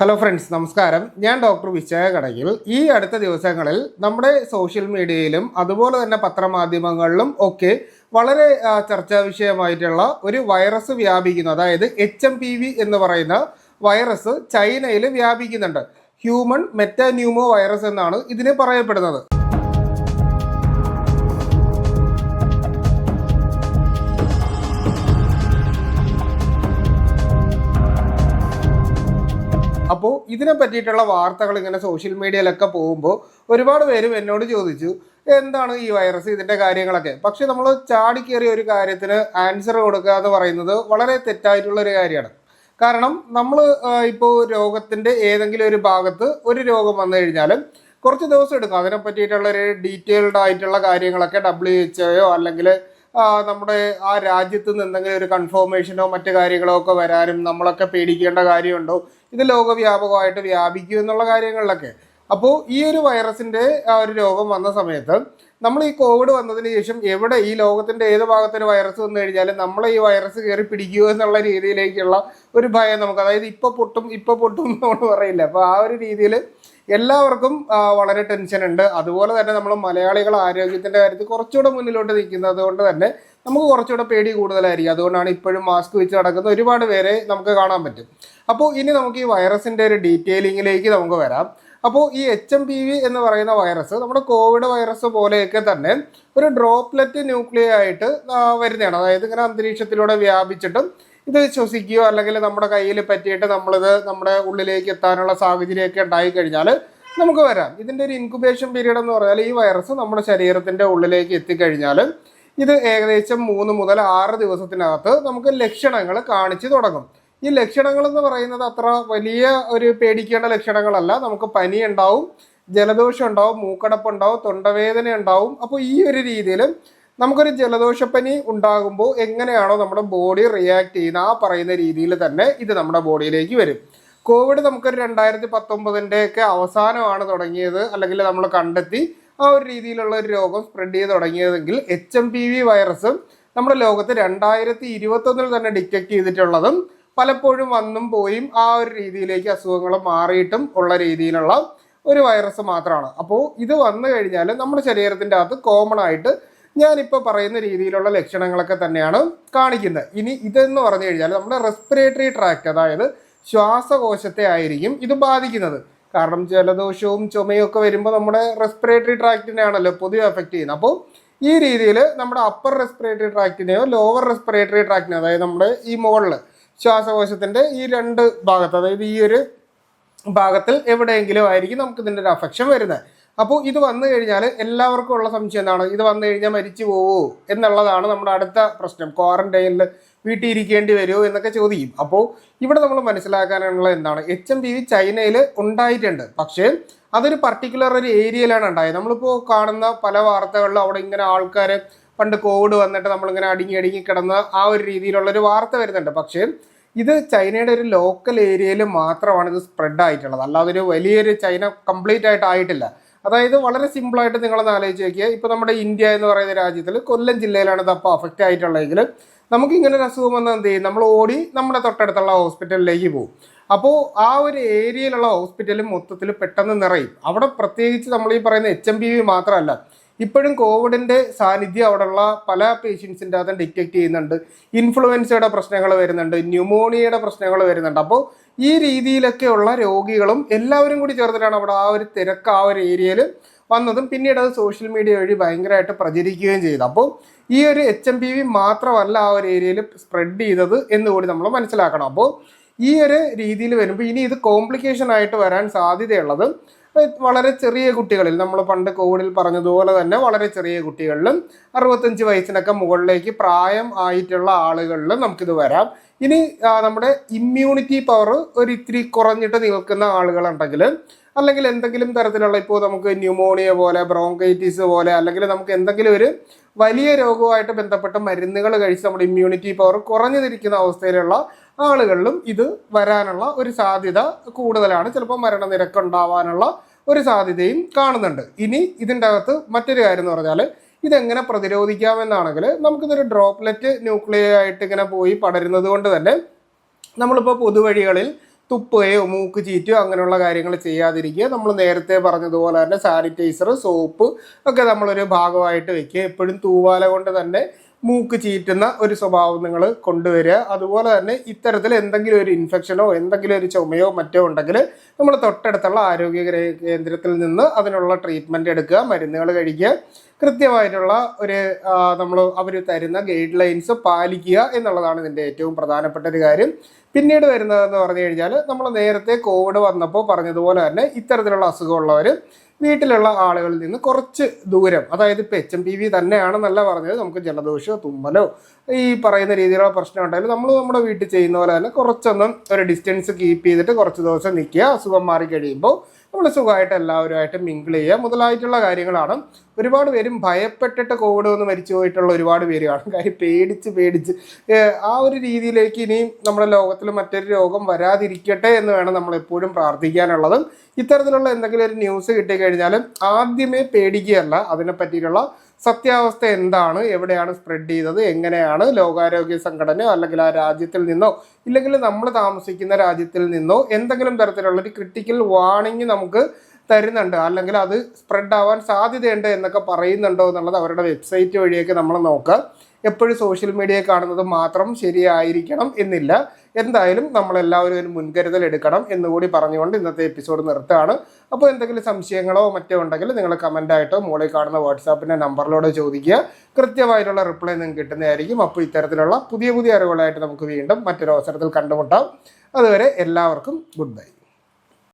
Hello friends നമസ്കാരം. ഞാൻ doctor വിശയ കടകിൽ. ഈ അടുത്ത ദിവസങ്ങളിൽ നമ്മുടെ സോഷ്യൽ മീഡിയയിലും അതുപോലെ തന്നെ പത്രമാധ്യമങ്ങളിലും ഒക്കെ വളരെ ചർച്ചാ വിഷയമായിട്ടുള്ള ഒരു വൈറസ് വ്യാപിക്കുന്നു. അതായത് എച്ച് എം പി വി എന്ന് പറയുന്ന വൈറസ് ചൈനയിൽ വ്യാപിക്കുന്നുണ്ട്. ഹ്യൂമൺ മെറ്റാന്യൂമോ വൈറസ് എന്നാണ് ഇതിനെ പറയപ്പെടുന്നത്. അപ്പോൾ ഇതിനെ പറ്റിയിട്ടുള്ള വാർത്തകൾ ഇങ്ങനെ സോഷ്യൽ മീഡിയയിലൊക്കെ പോകുമ്പോൾ ഒരുപാട് പേരും എന്നോട് ചോദിച്ചു എന്താണ് ഈ വൈറസ് ഇതിന്റെ കാര്യങ്ങളൊക്കെ? പക്ഷെ നമ്മൾ ചാടിക്കേറിയ ഒരു കാര്യത്തിന് ആൻസർ കൊടുക്കുക എന്ന് പറയുന്നത് വളരെ തെറ്റായിട്ടുള്ള ഒരു കാര്യമാണ്. കാരണം നമ്മൾ ഇപ്പോൾ രോഗത്തിന്റെ ഏതെങ്കിലും ഒരു ഭാഗത്ത് ഒരു രോഗം വന്നു കഴിഞ്ഞാലും കുറച്ച് ദിവസം എടുക്കും. അതിനെ പറ്റിയിട്ടുള്ള ഒരു ഡീറ്റെയിൽഡ് ആയിട്ടുള്ള കാര്യങ്ങളൊക്കെ ഡബ്ല്യു എച്ച് ഒയോ അല്ലെങ്കിൽ നമ്മുടെ ആ രാജ്യത്ത് നിന്ന് എന്തെങ്കിലും ഒരു കൺഫോർമേഷനോ മറ്റു കാര്യങ്ങളോ ഒക്കെ വരാനും നമ്മളൊക്കെ പേടിക്കേണ്ട കാര്യമുണ്ടോ? ഇത് ലോകവ്യാപകമായിട്ട് വ്യാപിക്കും എന്നുള്ള കാര്യങ്ങളിലൊക്കെ. അപ്പോൾ ഈ ഒരു വൈറസിന്റെ ആ ഒരു രോഗം വന്ന സമയത്ത് നമ്മൾ ഈ കോവിഡ് വന്നതിന് ശേഷം എവിടെ ഈ ലോകത്തിന്റെ ഏത് ഭാഗത്തൊരു വൈറസ് വന്നു കഴിഞ്ഞാലും നമ്മളെ ഈ വൈറസ് കയറി പിടിക്കുമോ എന്നുള്ള രീതിയിലേക്കുള്ള ഒരു ഭയം നമുക്ക്. അതായത് ഇപ്പോൾ പൊട്ടും ഇപ്പോൾ പൊട്ടും നമ്മൾ പറയില്ല. അപ്പോൾ ആ ഒരു രീതിയിൽ എല്ലാവർക്കും വളരെ ടെൻഷൻ ഉണ്ട്. അതുപോലെ തന്നെ നമ്മൾ മലയാളികൾ ആരോഗ്യത്തിന്റെ കാര്യത്തിൽ കുറച്ചുകൂടെ മുന്നിലോട്ട് നിൽക്കുന്നത് കൊണ്ട് തന്നെ നമുക്ക് കുറച്ചുകൂടെ പേടി കൂടുതലായിരിക്കും. അതുകൊണ്ടാണ് ഇപ്പോഴും മാസ്ക് വെച്ച് നടക്കുന്ന ഒരുപാട് പേരെ നമുക്ക് കാണാൻ പറ്റും. അപ്പോൾ ഇനി നമുക്ക് ഈ വൈറസിന്റെ ഒരു ഡീറ്റെയിലിങ്ങിലേക്ക് നമുക്ക് വരാം. അപ്പോൾ ഈ എച്ച് എം പി വി എന്ന് പറയുന്ന വൈറസ് നമ്മുടെ കോവിഡ് വൈറസ് പോലെയൊക്കെ തന്നെ ഒരു ഡ്രോപ്ലെറ്റ് ന്യൂക്ലിയ ആയിട്ട് വരുന്നതാണ്. അതായത് ഇങ്ങനെ അന്തരീക്ഷത്തിലൂടെ വ്യാപിച്ചിട്ടും ഇത് ശ്വസിക്കുകയോ അല്ലെങ്കിൽ നമ്മുടെ കയ്യിൽ പറ്റിയിട്ട് നമ്മളിത് നമ്മുടെ ഉള്ളിലേക്ക് എത്താനുള്ള സാഹചര്യമൊക്കെ ഉണ്ടായി കഴിഞ്ഞാൽ നമുക്ക് വരാം. ഇതിന്റെ ഒരു ഇൻക്യുബേഷൻ പീരീഡ് എന്ന് പറഞ്ഞാൽ ഈ വൈറസ് നമ്മുടെ ശരീരത്തിന്റെ ഉള്ളിലേക്ക് എത്തിക്കഴിഞ്ഞാൽ ഇത് ഏകദേശം മൂന്ന് മുതൽ ആറ് ദിവസത്തിനകത്ത് നമുക്ക് ലക്ഷണങ്ങൾ കാണിച്ചു തുടങ്ങും. ഈ ലക്ഷണങ്ങൾ എന്ന് പറയുന്നത് അത്ര വലിയ ഒരു പേടിക്കേണ്ട ലക്ഷണങ്ങളല്ല. നമുക്ക് പനി ഉണ്ടാവും ജലദോഷം ഉണ്ടാവും മൂക്കടപ്പ് ഉണ്ടാവും തൊണ്ടവേദന ഉണ്ടാവും. അപ്പോൾ ഈ ഒരു രീതിയിൽ നമുക്കൊരു ജലദോഷപ്പനി ഉണ്ടാകുമ്പോൾ എങ്ങനെയാണോ നമ്മുടെ ബോഡി റിയാക്ട് ചെയ്യുന്ന ആ പറയുന്ന രീതിയിൽ തന്നെ ഇത് നമ്മുടെ ബോഡിയിലേക്ക് വരും. കോവിഡ് നമുക്കൊരു രണ്ടായിരത്തി പത്തൊമ്പതിന്റെ ഒക്കെ അവസാനമാണ് തുടങ്ങിയത്. അല്ലെങ്കിൽ നമ്മൾ കണ്ടെത്തി ആ ഒരു രീതിയിലുള്ള ഒരു രോഗം സ്പ്രെഡ് ചെയ്ത് തുടങ്ങിയതെങ്കിൽ എച്ച് എം പി വി വൈറസും നമ്മുടെ ലോകത്ത് രണ്ടായിരത്തി ഇരുപത്തൊന്നിൽ തന്നെ ഡിറ്റക്ട് ചെയ്തിട്ടുള്ളതും പലപ്പോഴും വന്നും പോയും ആ ഒരു രീതിയിലേക്ക് അസുഖങ്ങൾ മാറിയിട്ടും ഉള്ള രീതിയിലുള്ള ഒരു വൈറസ് മാത്രമാണ്. അപ്പോൾ ഇത് വന്നു കഴിഞ്ഞാൽ നമ്മുടെ ശരീരത്തിന്റെ അകത്ത് കോമൺ ആയിട്ട് ഞാനിപ്പോൾ പറയുന്ന രീതിയിലുള്ള ലക്ഷണങ്ങളൊക്കെ തന്നെയാണ് കാണിക്കുന്നത്. ഇനി ഇതെന്ന് പറഞ്ഞു കഴിഞ്ഞാൽ നമ്മുടെ റെസ്പിറേറ്ററി ട്രാക്ട് അതായത് ശ്വാസകോശത്തെ ആയിരിക്കും ഇത് ബാധിക്കുന്നത്. കാരണം ജലദോഷവും ചുമയും ഒക്കെ വരുമ്പോൾ നമ്മുടെ റെസ്പിറേറ്ററി ട്രാക്റ്റിനെയാണല്ലോ പൊതുവെ എഫക്റ്റ് ചെയ്യുന്നത്. അപ്പോൾ ഈ രീതിയിൽ നമ്മുടെ അപ്പർ റെസ്പിറേറ്ററി ട്രാക്റ്റിനെയോ ലോവർ റെസ്പിറേറ്ററി ട്രാക്റ്റിനെയോ അതായത് നമ്മുടെ ഈ മുകളിൽ ശ്വാസകോശത്തിന്റെ ഈ രണ്ട് ഭാഗത്ത് അതായത് ഈ ഒരു ഭാഗത്തിൽ എവിടെയെങ്കിലും ആയിരിക്കും നമുക്ക് ഇതിന്റെ ഒരു അഫക്ഷൻ വരുന്നത്. അപ്പോൾ ഇത് വന്നു കഴിഞ്ഞാൽ എല്ലാവർക്കും ഉള്ള സംശയം എന്താണ്? ഇത് വന്നു കഴിഞ്ഞാൽ മരിച്ചു പോവോ എന്നുള്ളതാണ് നമ്മുടെ അടുത്ത പ്രശ്നം. ക്വാറന്റൈനിൽ വീട്ടിൽ ഇരിക്കേണ്ടി വരുമോ എന്നൊക്കെ ചോദിക്കും. അപ്പോൾ ഇവിടെ നമ്മൾ മനസ്സിലാക്കാനുള്ള എന്താണ്? എച്ച് എം പി വി ചൈനയിൽ ഉണ്ടായിട്ടുണ്ട്. പക്ഷേ അതൊരു പർട്ടിക്കുലർ ഒരു ഏരിയയിലാണ് ഉണ്ടായത്. നമ്മളിപ്പോൾ കാണുന്ന പല വാർത്തകളിലും അവിടെ ഇങ്ങനെ ആൾക്കാർ പണ്ട് കോവിഡ് വന്നിട്ട് നമ്മളിങ്ങനെ അടുങ്ങി അടുങ്ങി കിടന്ന ആ ഒരു രീതിയിലുള്ള ഒരു വാർത്ത വരുന്നുണ്ട്. പക്ഷേ ഇത് ചൈനയുടെ ഒരു ലോക്കൽ ഏരിയയിൽ മാത്രമാണ് ഇത് സ്പ്രെഡ് ആയിട്ടുള്ളത്. അല്ലാതെ ഒരു വലിയൊരു ചൈന കംപ്ലീറ്റ് ആയിട്ട് ആയിട്ടില്ല. അതായത് വളരെ സിമ്പിളായിട്ട് നിങ്ങളൊന്ന് ആലോചിച്ച് നോക്കിയാൽ ഇപ്പോൾ നമ്മുടെ ഇന്ത്യ എന്ന് പറയുന്ന രാജ്യത്തിൽ കൊല്ലം ജില്ലയിലാണ് ഇത് അപ്പോൾ അഫക്റ്റ് ആയിട്ടുള്ളതെങ്കിൽ നമുക്ക് ഇങ്ങനെ ഒരു അസുഖം വന്നാൽ എന്ത് ചെയ്യും? നമ്മൾ ഓടി നമ്മുടെ തൊട്ടടുത്തുള്ള ഹോസ്പിറ്റലിലേക്ക് പോകും. അപ്പോൾ ആ ഒരു ഏരിയയിലുള്ള ഹോസ്പിറ്റലും മൊത്തത്തിൽ പെട്ടെന്ന് നിറയും. അവിടെ പ്രത്യേകിച്ച് നമ്മൾ ഈ പറയുന്ന എച്ച് എം പി വി മാത്രമല്ല ഇപ്പോഴും കോവിഡിന്റെ സാന്നിധ്യം അവിടെയുള്ള പല പേഷ്യൻസിന്റെ അതും ഡിറ്റക്ട് ചെയ്യുന്നുണ്ട്. ഇൻഫ്ലുവൻസയുടെ പ്രശ്നങ്ങൾ വരുന്നുണ്ട്. ന്യൂമോണിയയുടെ പ്രശ്നങ്ങൾ വരുന്നുണ്ട്. അപ്പോൾ ഈ രീതിയിലൊക്കെയുള്ള രോഗികളും എല്ലാവരും കൂടി ചേർത്തിട്ടാണ് അവിടെ ആ ഒരു തിരക്ക് ആ ഒരു ഏരിയയിൽ വന്നതും പിന്നീട് അത് സോഷ്യൽ മീഡിയ വഴി ഭയങ്കരമായിട്ട് പ്രചരിക്കുകയും ചെയ്തു. അപ്പോൾ ഈ ഒരു എച്ച് എം പി വി മാത്രമല്ല ആ ഒരു ഏരിയയിൽ സ്പ്രെഡ് ചെയ്തത് എന്ന് കൂടി നമ്മൾ മനസ്സിലാക്കണം. അപ്പോൾ ഈ ഒരു രീതിയിൽ വരുമ്പോൾ ഇനി ഇത് കോംപ്ലിക്കേഷൻ ആയിട്ട് വരാൻ സാധ്യതയുള്ളത് വളരെ ചെറിയ കുട്ടികളിൽ നമ്മൾ പണ്ട് കോവിഡിൽ പറഞ്ഞതുപോലെ തന്നെ വളരെ ചെറിയ കുട്ടികളിലും അറുപത്തഞ്ച് വയസ്സിനൊക്കെ മുകളിലേക്ക് പ്രായം ആയിട്ടുള്ള ആളുകളിലും നമുക്കിത് വരാം. ഇനി നമ്മുടെ ഇമ്മ്യൂണിറ്റി പവർ ഒരു ഇത്തിരി കുറഞ്ഞിട്ട് നിൽക്കുന്ന ആളുകളുണ്ടെങ്കിൽ അല്ലെങ്കിൽ എന്തെങ്കിലും തരത്തിലുള്ള ഇപ്പോൾ നമുക്ക് ന്യൂമോണിയ പോലെ ബ്രോങ്കൈറ്റിസ് പോലെ അല്ലെങ്കിൽ നമുക്ക് എന്തെങ്കിലും ഒരു വലിയ രോഗവുമായിട്ട് ബന്ധപ്പെട്ട മരുന്നുകൾ കഴിച്ച് നമ്മുടെ ഇമ്മ്യൂണിറ്റി പവർ കുറഞ്ഞിരിക്കുന്ന അവസ്ഥയിലുള്ള ആളുകളിലും ഇത് വരാനുള്ള ഒരു സാധ്യത കൂടുതലാണ്. ചിലപ്പോൾ മരണനിരക്ക് ഉണ്ടാവാനുള്ള ഒരു സാധ്യതയും കാണുന്നുണ്ട്. ഇനി ഇതിന്റെ അകത്ത് മറ്റൊരു കാര്യം എന്ന് പറഞ്ഞാൽ ഇതെങ്ങനെ പ്രതിരോധിക്കാമെന്നാണെങ്കിൽ നമുക്കിതൊരു ഡ്രോപ്ലെറ്റ് ന്യൂക്ലിയർ ആയിട്ട് ഇങ്ങനെ പോയി പടരുന്നത് കൊണ്ട് തന്നെ നമ്മളിപ്പോൾ പൊതുവഴികളിൽ തുപ്പുകയോ മൂക്ക് ചീറ്റോ അങ്ങനെയുള്ള കാര്യങ്ങൾ ചെയ്യാതിരിക്കുക. നമ്മൾ നേരത്തെ പറഞ്ഞതുപോലെ തന്നെ സാനിറ്റൈസർ സോപ്പ് ഒക്കെ നമ്മളൊരു ഭാഗമായിട്ട് വെക്കുക. എപ്പോഴും തൂവാല കൊണ്ട് തന്നെ മൂക്ക് ചീറ്റുന്ന ഒരു സ്വഭാവം നിങ്ങൾ കൊണ്ടുവരിക. അതുപോലെ തന്നെ ഇത്തരത്തിൽ എന്തെങ്കിലും ഒരു ഇൻഫെക്ഷനോ എന്തെങ്കിലും ഒരു ചുമയോ മറ്റോ ഉണ്ടെങ്കിൽ നമ്മൾ തൊട്ടടുത്തുള്ള ആരോഗ്യ കേന്ദ്രത്തിൽ നിന്ന് അതിനുള്ള ട്രീറ്റ്മെന്റ് എടുക്കുക മരുന്നുകൾ കഴിക്കുക. കൃത്യമായിട്ടുള്ള ഒരു നമ്മൾ അവർ തരുന്ന ഗൈഡ് ലൈൻസ് പാലിക്കുക എന്നുള്ളതാണ് ഇതിന്റെ ഏറ്റവും പ്രധാനപ്പെട്ട ഒരു കാര്യം. പിന്നീട് വരുന്നതെന്ന് പറഞ്ഞു കഴിഞ്ഞാൽ നമ്മൾ നേരത്തെ കോവിഡ് വന്നപ്പോൾ പറഞ്ഞതുപോലെ തന്നെ ഇത്തരത്തിലുള്ള അസുഖമുള്ളവർ വീട്ടിലുള്ള ആളുകളിൽ നിന്ന് കുറച്ച് ദൂരം അതായത് ഇപ്പോൾ എച്ച് എം പി വി തന്നെയാണെന്നല്ല പറഞ്ഞത് നമുക്ക് ജലദോഷമോ തുമ്മലോ ഈ പറയുന്ന രീതിയിലുള്ള പ്രശ്നം ഉണ്ടായാലും നമ്മൾ നമ്മുടെ വീട്ടിൽ ചെയ്യുന്ന പോലെ തന്നെ കുറച്ചൊന്നും ഒരു ഡിസ്റ്റൻസ് കീപ്പ് ചെയ്തിട്ട് കുറച്ച് ദിവസം നിൽക്കുക അസുഖം മാറി കഴിയുമ്പോൾ നമ്മൾ സുഖമായിട്ട് എല്ലാവരുമായിട്ട് മിങ്കിൾ ചെയ്യുക. മുതലായിട്ടുള്ള കാര്യങ്ങളാണ്. ഒരുപാട് പേരും ഭയപ്പെട്ടിട്ട് കോവിഡ് വന്ന് മരിച്ചു പോയിട്ടുള്ള ഒരുപാട് പേര് കാണും. കാര്യം പേടിച്ച് പേടിച്ച് ആ ഒരു രീതിയിലേക്ക് ഇനിയും നമ്മുടെ ലോകത്തിൽ മറ്റൊരു രോഗം വരാതിരിക്കട്ടെ എന്ന് വേണം നമ്മൾ എപ്പോഴും പ്രാർത്ഥിക്കാനുള്ളതും. ഇത്തരത്തിലുള്ള എന്തെങ്കിലും ഒരു ന്യൂസ് കിട്ടിക്കഴിഞ്ഞാൽ ആദ്യമേ പേടിക്കുകയല്ല. അതിനെ പറ്റിയിട്ടുള്ള സത്യാവസ്ഥ എന്താണ്? എവിടെയാണ് സ്പ്രെഡ് ചെയ്തത്? എങ്ങനെയാണ് ലോകാരോഗ്യ സംഘടനയോ അല്ലെങ്കിൽ ആ രാജ്യത്തിൽ നിന്നോ ഇല്ലെങ്കിൽ നമ്മൾ താമസിക്കുന്ന രാജ്യത്തിൽ നിന്നോ എന്തെങ്കിലും തരത്തിലുള്ള ഒരു ക്രിട്ടിക്കൽ വാണിംഗ് നമുക്ക് തരുന്നുണ്ട്. അല്ലെങ്കിൽ അത് സ്പ്രെഡ് ആവാൻ സാധ്യതയുണ്ട് എന്നൊക്കെ പറയുന്നുണ്ടോ എന്നുള്ളത് അവരുടെ വെബ്സൈറ്റ് വഴിയൊക്കെ നമ്മൾ നോക്കുക. എപ്പോഴും സോഷ്യൽ മീഡിയ കാണുന്നത് മാത്രം ശരിയായിരിക്കണം എന്നില്ല. എന്തായാലും നമ്മളെല്ലാവരും ഒരു മുൻകരുതൽ എടുക്കണം എന്നുകൂടി പറഞ്ഞുകൊണ്ട് ഇന്നത്തെ എപ്പിസോഡ് നിർത്തുകയാണ്. അപ്പോൾ എന്തെങ്കിലും സംശയങ്ങളോ മറ്റോ ഉണ്ടെങ്കിൽ നിങ്ങൾ കമന്റായിട്ടോ മുകളിൽ കാണുന്ന വാട്സാപ്പിന്റെ നമ്പറിലൂടെ ചോദിക്കുക. കൃത്യമായിട്ടുള്ള റിപ്ലൈ നിങ്ങൾക്ക് കിട്ടുന്നതായിരിക്കും. അപ്പോൾ ഇത്തരത്തിലുള്ള പുതിയ പുതിയ അറിവുകളായിട്ട് നമുക്ക് വീണ്ടും മറ്റൊരു അവസരത്തിൽ കണ്ടുമുട്ടാം. അതുവരെ എല്ലാവർക്കും ഗുഡ് ബൈ